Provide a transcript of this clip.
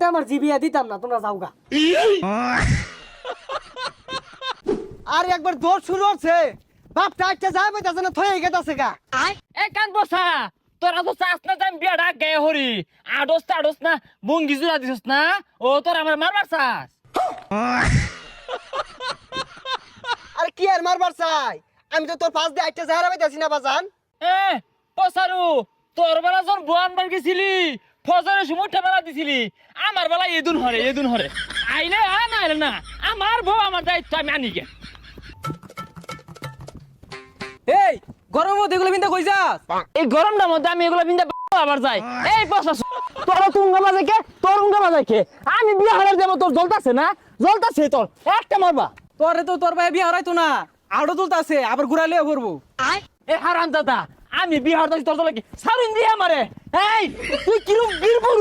তে আমার জিবিয়া দিতাম না তোমরা যাওগা আর একবার দৌড় শুরু হচ্ছে। বাপটা একটা যায় পাইতাছে না থয়ে গেতাছে গা। এ কান বসা তোরা তো চাস না আমি বিয়া ডাক গায়ে হরি আডস টাডস না বঙ্গি জুড়া দিছস না? ও তোর আমার মারবার চাস। আরে কি আর মারবার চাই? আমি তো তোর পাশ দিয়ে একটা যায় পাইতাছি না বাজান। এ পসারু তোর বেলা যখন বুয়ান বার গেছিলি ফজরের সময় ঠেলা দিছিলি। আমার বেলা এদুন হরে এদুন হরে। আইলে আ না আইলে না। আমার বউ আমার দায়িত্ব আমি আনি গে। এই গরম মধ্যে এগুলো বিন্দা কই যাস? এই গরমটার মধ্যে আমি এগুলো বিন্দা আবার যাই। এই পসা তোর তুঙ্গা বাজে কে? তোর উঙ্গা বাজে কে? আমি বিয়া হারার দেবো তোর জ্বলতাছে না জ্বলতাছে তোর। একটা মারবা। তোরে তো তোর ভাই বিয়ে হারাইতো না। আড়ো তুলতাছে আবার ঘুরাইলে করব। এ হারাম দাদা আমি বিহার দাসি তোর লাগে সারুন দিয়ে আমারে। এই তুই কিরম আমার